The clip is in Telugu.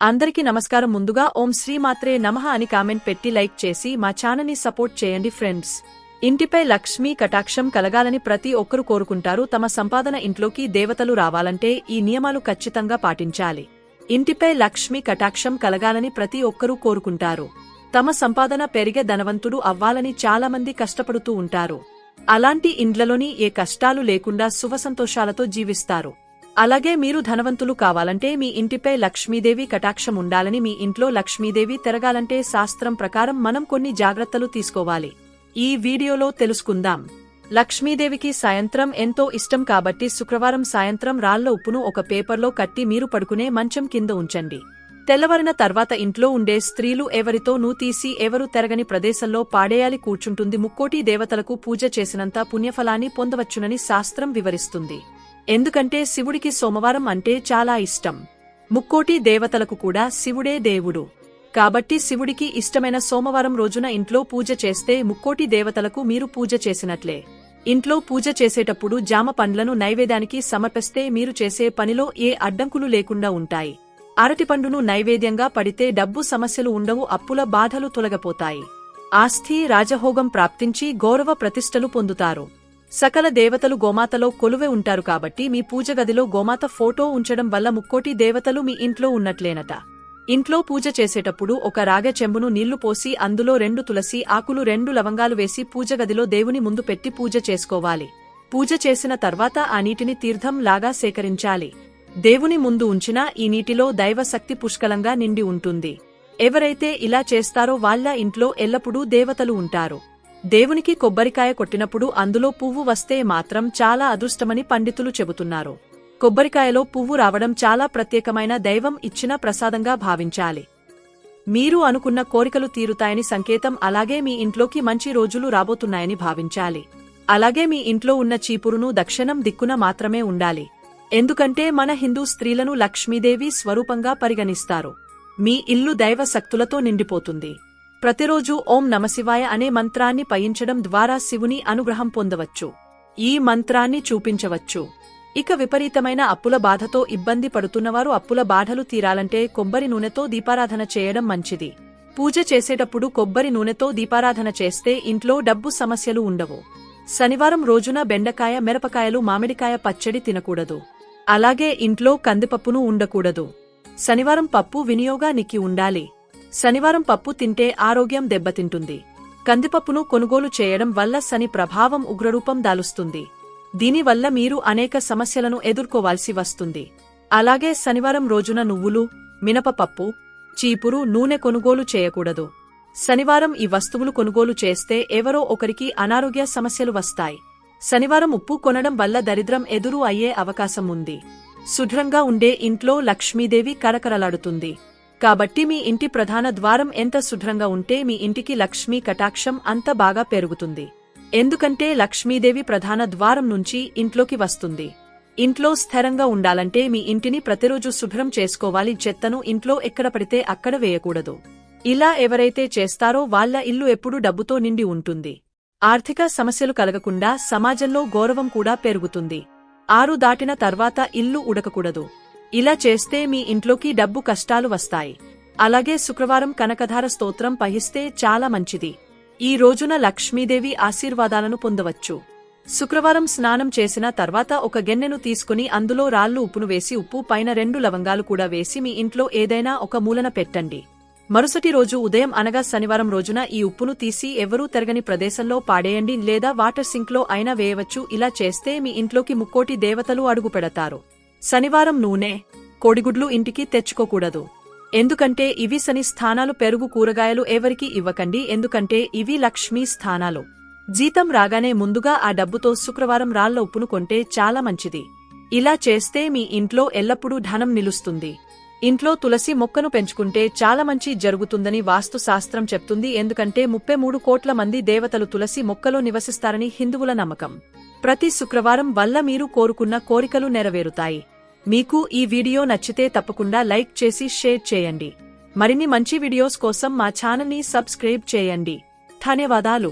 అందరికీ నమస్కారం. ముందుగా ఓం శ్రీమాత్రే నమః అని కామెంట్ పెట్టి లైక్ చేసి మా ఛానల్ని సపోర్ట్ చేయండి ఫ్రెండ్స్. ఇంటిపై లక్ష్మీ కటాక్షం కలగాలని ప్రతి ఒక్కరు కోరుకుంటారు. తమ సంపాదన ఇంట్లోకి దేవతలు రావాలంటే ఈ నియమాలు ఖచ్చితంగా పాటించాలి. ఇంటిపై లక్ష్మీ కటాక్షం కలగాలని ప్రతి ఒక్కరూ కోరుకుంటారు. తమ సంపాదన పెరిగే ధనవంతుడు అవ్వాలని చాలామంది కష్టపడుతూ ఉంటారు. అలాంటి ఇండ్లలోని ఏ కష్టాలు లేకుండా శుభసంతోషాలతో జీవిస్తారు. అలాగే మీరు ధనవంతులు కావాలంటే మీ ఇంటిపై లక్ష్మీదేవి కటాక్షం ఉండాలని మీ ఇంట్లో లక్ష్మీదేవి తిరగాలంటే శాస్త్రం ప్రకారం మనం కొన్ని జాగ్రత్తలు తీసుకోవాలి. ఈ వీడియోలో తెలుసుకుందాం. లక్ష్మీదేవికి సాయంత్రం ఎంతో ఇష్టం కాబట్టి శుక్రవారం సాయంత్రం రాళ్ళ ఉప్పును ఒక పేపర్లో కట్టి మీరు పడుకునే మంచం కింద ఉంచండి. తెల్లవారిన తర్వాత ఇంట్లో ఉండే స్త్రీలు ఎవరితో నూ తీసి ఎవరు తెరగని ప్రదేశంలో పాడేయాలి కూర్చుంటుంది ముక్కోటి దేవతలకు పూజ చేసినంత పుణ్యఫలాన్ని పొందవచ్చునని శాస్త్రం వివరిస్తుంది. ఎందుకంటే శివుడికి సోమవారం అంటే చాలా ఇష్టం. ముక్కోటి దేవతలకు కూడా శివుడే దేవుడు. కాబట్టి శివుడికి ఇష్టమైన సోమవారం రోజున ఇంట్లో పూజ చేస్తే ముక్కోటి దేవతలకు మీరు పూజ చేసినట్లే. ఇంట్లో పూజ చేసేటప్పుడు జామ పండ్లను నైవేద్యానికి సమర్పిస్తే మీరు చేసే పనిలో ఏ అడ్డంకులు లేకుండా ఉంటాయి. అరటిపండును నైవేద్యంగా పడితే డబ్బు సమస్యలు ఉండవు అప్పుల బాధలు తొలగపోతాయి. ఆస్థి రాజహోగం ప్రాప్తించి గౌరవ ప్రతిష్టలు పొందుతారు. సకల దేవతలు గోమాతలో కొలువే ఉంటారు కాబట్టి మీ పూజగదిలో గోమాత ఫోటో ఉంచడం వల్ల ముక్కోటి దేవతలు మీ ఇంట్లో ఉన్నట్లేనట. ఇంట్లో పూజ చేసేటప్పుడు ఒక రాగ చెంబును నీళ్ళు పోసి అందులో రెండు తులసి ఆకులు రెండు లవంగాలు వేసి పూజగదిలో దేవుని ముందు పెట్టి పూజ చేసుకోవాలి. పూజ చేసిన తర్వాత ఆ నీటిని తీర్థం లాగా సేకరించాలి. దేవుని ముందు ఉంచిన ఈ నీటిలో దైవశక్తి పుష్కలంగా నిండి ఉంటుంది. ఎవరైతే ఇలా చేస్తారో వాళ్ళ ఇంట్లో ఎల్లప్పుడూ దేవతలు ఉంటారు. దేవునికి కొబ్బరికాయ కొట్టినప్పుడు అందులో పువ్వు వస్తే మాత్రం చాలా అదృష్టమని పండితులు చెబుతున్నారు. కొబ్బరికాయలో పువ్వు రావడం చాలా ప్రత్యేకమైన దైవం ఇచ్చిన ప్రసాదంగా భావించాలి. మీరు అనుకున్న కోరికలు తీరుతాయని సంకేతం అలాగే మీ ఇంట్లోకి మంచి రోజులు రాబోతున్నాయని భావించాలి. అలాగే మీ ఇంట్లో ఉన్న చీపురును దక్షిణం దిక్కున మాత్రమే ఉండాలి. ఎందుకంటే మన హిందూ స్త్రీలను లక్ష్మీదేవి స్వరూపంగా పరిగణిస్తారు. మీ ఇల్లు దైవ శక్తులతో నిండిపోతుంది. ప్రతిరోజు ఓం నమశివాయ అనే మంత్రాన్ని పయించడం ద్వారా శివుని అనుగ్రహం పొందవచ్చు. ఈ మంత్రాన్ని చూపించవచ్చు. ఇక విపరీతమైన అప్పుల బాధతో ఇబ్బంది పడుతున్నవారు అప్పుల బాధలు తీరాలంటే కొబ్బరి నూనెతో దీపారాధన చేయడం మంచిది. పూజ చేసేటప్పుడు కొబ్బరి నూనెతో దీపారాధన చేస్తే ఇంట్లో డబ్బు సమస్యలు ఉండవు. శనివారం రోజున బెండకాయ మిరపకాయలు మామిడికాయ పచ్చడి తినకూడదు. అలాగే ఇంట్లో కందిపప్పును ఉండకూడదు. శనివారం పప్పు వినియోగానికి ఉండాలి. శనివారం పప్పు తింటే ఆరోగ్యం దెబ్బతింటుంది. కందిపప్పును కొనుగోలు చేయడం వల్ల శని ప్రభావం ఉగ్రరూపం దాలుస్తుంది. దీనివల్ల మీరు అనేక సమస్యలను ఎదుర్కోవాల్సి వస్తుంది. అలాగే శనివారం రోజున నువ్వులు మినపపప్పు చీపురు నూనె కొనుగోలు చేయకూడదు. శనివారం ఈ వస్తువులు కొనుగోలు చేస్తే ఎవరో ఒకరికి అనారోగ్య సమస్యలు వస్తాయి. శనివారం ఉప్పు కొనడం వల్ల దరిద్రం ఎదురు అయ్యే అవకాశం ఉంది. శుభ్రంగా ఉండే ఇంట్లో లక్ష్మీదేవి కరకరలాడుతుంది. కాబట్టి మీ ఇంటి ప్రధాన ద్వారం ఎంత శుభ్రంగా ఉంటే మీ ఇంటికి లక్ష్మీ కటాక్షం అంత బాగా పెరుగుతుంది. ఎందుకంటే లక్ష్మీదేవి ప్రధాన ద్వారం నుంచి ఇంట్లోకి వస్తుంది. ఇంట్లో స్థిరంగా ఉండాలంటే మీ ఇంటిని ప్రతిరోజు శుభ్రం చేసుకోవాలి. చెత్తను ఇంట్లో ఎక్కడ పడితే అక్కడ వేయకూడదు. ఇలా ఎవరైతే చేస్తారో వాళ్ళ ఇల్లు ఎప్పుడూ డబ్బుతో నిండి ఉంటుంది. ఆర్థిక సమస్యలు కలగకుండా సమాజంలో గౌరవం కూడా పెరుగుతుంది. ఆరు దాటిన తర్వాత ఇల్లు ఉడకకూడదు. ఇలా చేస్తే మీ ఇంట్లోకి డబ్బు కష్టాలు వస్తాయి. అలాగే శుక్రవారం కనకధార స్తోత్రం పహిస్తే చాలా మంచిది. ఈ రోజున లక్ష్మీదేవి ఆశీర్వాదాలను పొందవచ్చు. శుక్రవారం స్నానం చేసిన తర్వాత ఒక గెన్నెను తీసుకుని అందులో రాళ్ళు ఉప్పును వేసి ఉప్పు పైన రెండు లవంగాలు కూడా వేసి మీ ఇంట్లో ఏదైనా ఒక మూలన పెట్టండి. మరుసటి రోజు ఉదయం అనగా శనివారం రోజున ఈ ఉప్పును తీసి ఎవరూ తెరగని ప్రదేశంలో పాడేయండి లేదా వాటర్ సింక్లో అయినా వేయవచ్చు. ఇలా చేస్తే మీ ఇంట్లోకి ముక్కోటి దేవతలు అడుగుపెడతారు శనివారం నూనె కోడిగుడ్లు ఇంటికి తెచ్చుకోకూడదు. ఎందుకంటే ఇవి శని స్థానాలు పెరుగు కూరగాయలు ఎవరికి ఇవ్వకండి. ఎందుకంటే ఇవి లక్ష్మీ స్థానాలు. జీతం రాగానే ముందుగా ఆ డబ్బుతో శుక్రవారం రాళ్ళ ఉప్పును కొంటే చాలా మంచిది. ఇలా చేస్తే మీ ఇంట్లో ఎల్లప్పుడూ ధనం నిలుస్తుంది. ఇంట్లో తులసి మొక్కను పెంచుకుంటే చాలా మంచి జరుగుతుందని వాస్తు శాస్త్రం చెప్తుంది. ఎందుకంటే ముప్పై మూడు కోట్ల మంది దేవతలు తులసి మొక్కలో నివసిస్తారని హిందువుల నమ్మకం. ప్రతి శుక్రవారం వల్ల మీరు కోరుకున్న కోరికలు నెరవేరుతాయి. మీకు ఈ వీడియో నచ్చితే తప్పకుండా లైక్ చేసి షేర్ చేయండి. మరిన్ని మంచి వీడియోస్ కోసం మా ఛానల్ని సబ్స్క్రైబ్ చేయండి. ధన్యవాదాలు.